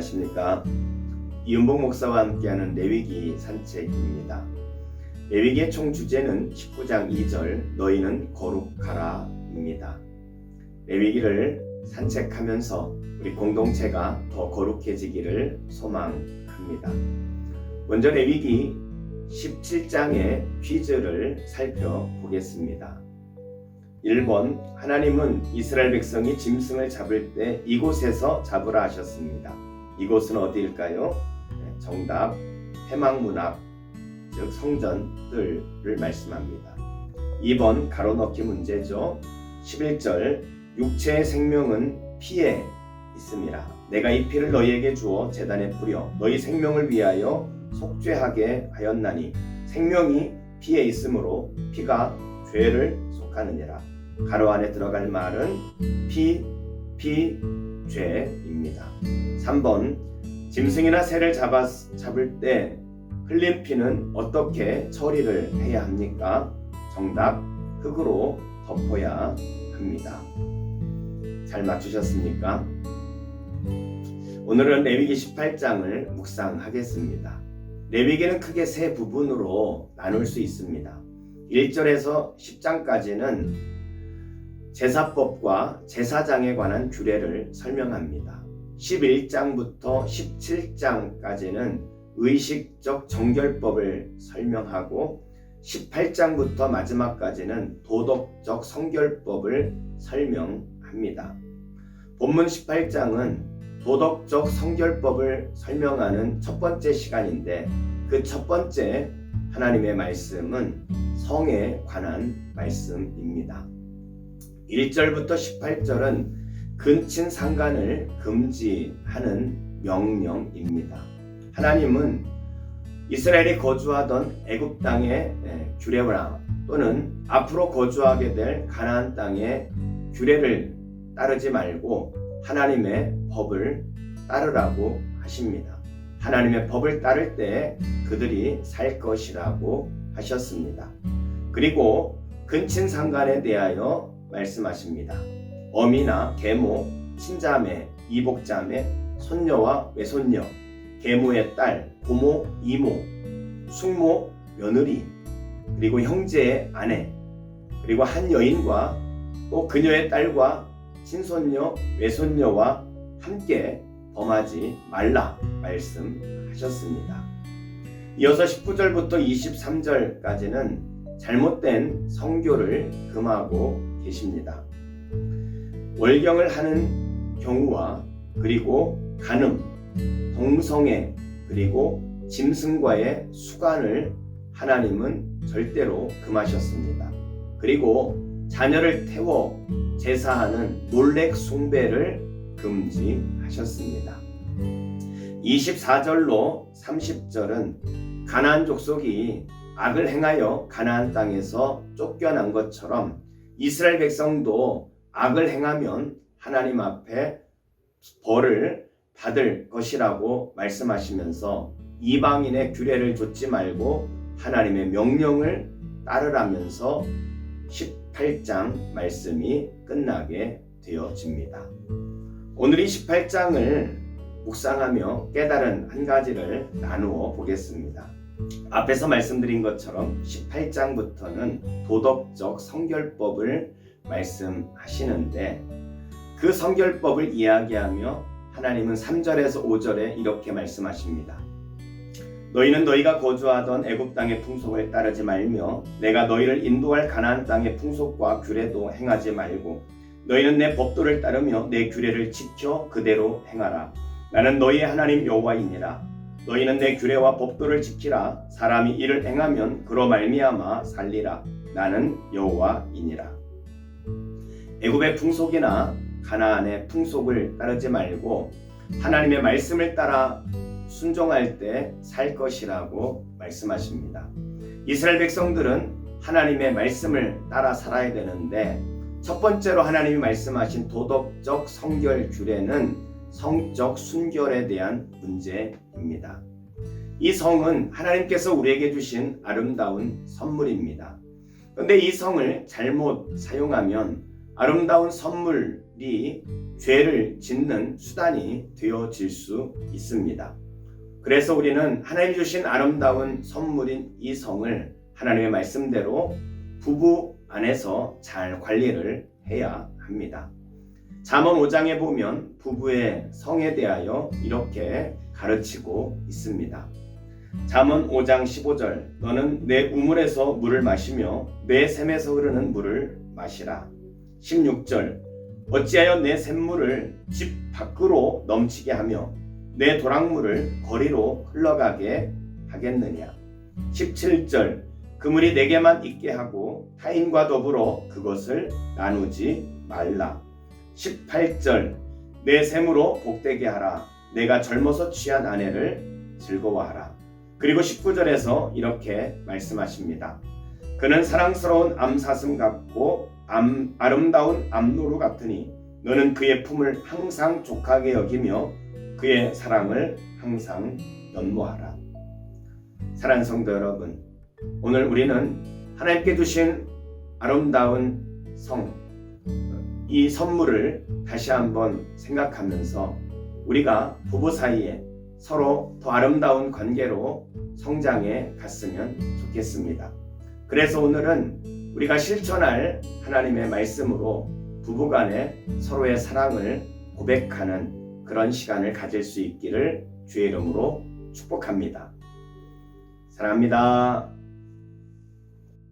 안녕하십니까. 이은복 목사와 함께하는 레위기 산책입니다. 레위기의 총 주제는 19장 2절 너희는 거룩하라입니다. 레위기를 산책하면서 우리 공동체가 더 거룩해지기를 소망합니다. 먼저 레위기 17장의 퀴즈를 살펴보겠습니다. 1번 하나님은 이스라엘 백성이 짐승을 잡을 때 이곳에서 잡으라 하셨습니다. 이곳은 어디일까요? 네, 정답 해망문 앞, 즉 성전들을 말씀합니다. 2번 가로넣기 문제죠. 11절 육체의 생명은 피에 있음이라 내가 이 피를 너희에게 주어 재단에 뿌려 너희 생명을 위하여 속죄하게 하였나니 생명이 피에 있으므로 피가 죄를 속하느니라 가로 안에 들어갈 말은 피, 피, 죄입니다. 3번 짐승이나 새를 잡아, 잡을 때 흘린 피는 어떻게 처리를 해야 합니까? 정답 흙으로 덮어야 합니다. 잘 맞추셨습니까? 오늘은 레위기 18장을 묵상하겠습니다. 레위기는 크게 세 부분으로 나눌 수 있습니다. 1절에서 10장까지는 제사법과 제사장에 관한 규례를 설명합니다. 11장부터 17장까지는 의식적 정결법을 설명하고 18장부터 마지막까지는 도덕적 성결법을 설명합니다. 본문 18장은 도덕적 성결법을 설명하는 첫 번째 시간인데 그 첫 번째 하나님의 말씀은 성에 관한 말씀입니다. 1절부터 18절은 근친 상간을 금지하는 명령입니다. 하나님은 이스라엘이 거주하던 애굽 땅의 규례나 또는 앞으로 거주하게 될 가나안 땅의 규례를 따르지 말고 하나님의 법을 따르라고 하십니다. 하나님의 법을 따를 때 그들이 살 것이라고 하셨습니다. 그리고 근친 상간에 대하여 말씀하십니다. 어미나 계모, 친자매, 이복자매, 손녀와 외손녀, 계모의 딸, 고모, 이모, 숙모, 며느리, 그리고 형제의 아내, 그리고 한 여인과 또 그녀의 딸과 친손녀, 외손녀와 함께 범하지 말라 말씀하셨습니다. 이어서 19절부터 23절까지는 잘못된 성교를 금하고 계십니다. 월경을 하는 경우와 그리고 간음, 동성애, 그리고 짐승과의 수간을 하나님은 절대로 금하셨습니다. 그리고 자녀를 태워 제사하는 몰렉 숭배를 금지하셨습니다. 24절로 30절은 가나안 족속이 악을 행하여 가나안 땅에서 쫓겨난 것처럼 이스라엘 백성도 악을 행하면 하나님 앞에 벌을 받을 것이라고 말씀하시면서 이방인의 규례를 좇지 말고 하나님의 명령을 따르라면서 18장 말씀이 끝나게 되어집니다. 오늘 이 18장을 묵상하며 깨달은 한 가지를 나누어 보겠습니다. 앞에서 말씀드린 것처럼 18장부터는 도덕적 성결법을 말씀하시는데 그 성결법을 이야기하며 하나님은 3절에서 5절에 이렇게 말씀하십니다. 너희는 너희가 거주하던 애굽 땅의 풍속을 따르지 말며 내가 너희를 인도할 가나안 땅의 풍속과 규례도 행하지 말고 너희는 내 법도를 따르며 내 규례를 지켜 그대로 행하라. 나는 너희의 하나님 여호와이니라. 너희는 내 규례와 법도를 지키라. 사람이 이를 행하면 그로 말미암아 살리라. 나는 여호와이니라. 애굽의 풍속이나 가나안의 풍속을 따르지 말고 하나님의 말씀을 따라 순종할 때 살 것이라고 말씀하십니다. 이스라엘 백성들은 하나님의 말씀을 따라 살아야 되는데 첫 번째로 하나님이 말씀하신 도덕적 성결 규례는 성적 순결에 대한 문제입니다. 이 성은 하나님께서 우리에게 주신 아름다운 선물입니다. 그런데 이 성을 잘못 사용하면 아름다운 선물 아들이 죄를 짓는 수단이 되어질 수 있습니다. 그래서 우리는 하나님 주신 아름다운 선물인 이 성을 하나님의 말씀대로 부부 안에서 잘 관리를 해야 합니다. 잠언 5장에 보면 부부의 성에 대하여 이렇게 가르치고 있습니다. 잠언 5장 15절 너는 내 우물에서 물을 마시며 내 샘에서 흐르는 물을 마시라. 16절 어찌하여 내 샘물을 집 밖으로 넘치게 하며 내 도랑물을 거리로 흘러가게 하겠느냐. 17절 그물이 내게만 있게 하고 타인과 더불어 그것을 나누지 말라. 18절 내 샘으로 복되게 하라. 내가 젊어서 취한 아내를 즐거워하라. 그리고 19절에서 이렇게 말씀하십니다. 그는 사랑스러운 암사슴 같고 암, 아름다운 암노루 같으니 너는 그의 품을 항상 족하게 여기며 그의 사랑을 항상 연모하라. 사랑하는 성도 여러분, 오늘 우리는 하나님께 주신 아름다운 성, 이 선물을 다시 한번 생각하면서 우리가 부부 사이에 서로 더 아름다운 관계로 성장해 갔으면 좋겠습니다. 그래서 오늘은 우리가 실천할 하나님의 말씀으로 부부간에 서로의 사랑을 고백하는 그런 시간을 가질 수 있기를 주의 이름으로 축복합니다. 사랑합니다.